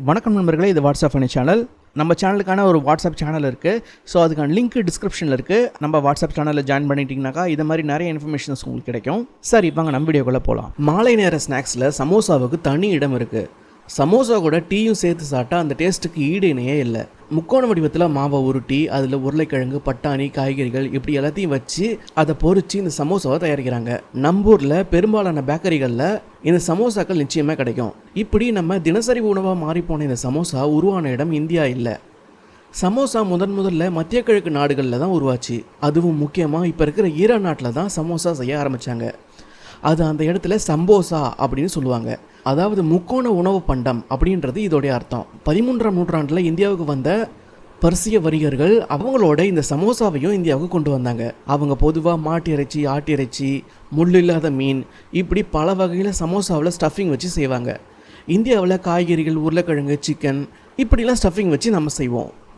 வணக்கம் நண்பர்களே இது வாட்ஸ்அப் பண்ணி சேனல் நம்ம சேனலுக்கான ஒரு வாட்ஸ்அப் சேனல் இருக்குது ஸோ அதுக்கான லிங்க் டிஸ்கிரிப்ஷனில் இருக்குது நம்ம வாட்ஸ்அப் சேனலில் ஜாயின் பண்ணிட்டீங்கனாக்கா இது மாதிரி நிறைய இன்ஃபர்மேஷன்ஸ் உங்களுக்கு கிடைக்கும். சரி வாங்க நம்ம வீடியோக்குள்ளே போகலாம் மாலை நேர ஸ்நாக்ஸில் சமோசாவுக்கு தனி இடம் இருக்குது சமோசா கூட டீயும் சேர்த்து சாப்பிட்டா அந்த டேஸ்ட்டுக்கு ஈடு இணையே இல்லை. முக்கோண வடிவத்தில் மாவை உருட்டி அதில் உருளைக்கிழங்கு பட்டாணி காய்கறிகள் இப்படி எல்லாத்தையும் வச்சு அதை பொறிச்சு இந்த சமோசாவை தயாரிக்கிறாங்க. நம்பூரில் பெரும்பாலான பேக்கரிகளில் இந்த சமோசாக்கள் நிச்சயமாக கிடைக்கும். இப்படி நம்ம தினசரி உணவாக மாறிப்போன இந்த சமோசா உருவான இடம் இந்தியா இல்லை. சமோசா முதன் முதல்ல மத்திய கிழக்கு நாடுகளில் தான் உருவாச்சு. அதுவும் முக்கியமாக இப்போ இருக்கிற ஈரான் நாட்டில் தான் சமோசா செய்ய ஆரம்பித்தாங்க அது அந்த இடத்துல சம்போசா அப்படின்னு சொல்லுவாங்க. அதாவது முக்கோண உணவு பண்டம் அப்படின்றது இதோடைய அர்த்தம். பதிமூன்றாம் நூற்றாண்டில் இந்தியாவுக்கு வந்த பர்சிய வணிகர்கள் அவங்களோட இந்த சமோசாவையும் இந்தியாவுக்கு கொண்டு வந்தாங்க. அவங்க பொதுவாக மாட்டு இறைச்சி ஆட்டு இறைச்சி முள் இல்லாத மீன் இப்படி பல வகையில் சமோசாவில் ஸ்டஃபிங் வச்சு செய்வாங்க. இந்தியாவில் காய்கறிகள் உருளைக்கிழங்கு சிக்கன் இப்படிலாம் ஸ்டஃபிங் வச்சு நம்ம செய்வோம்.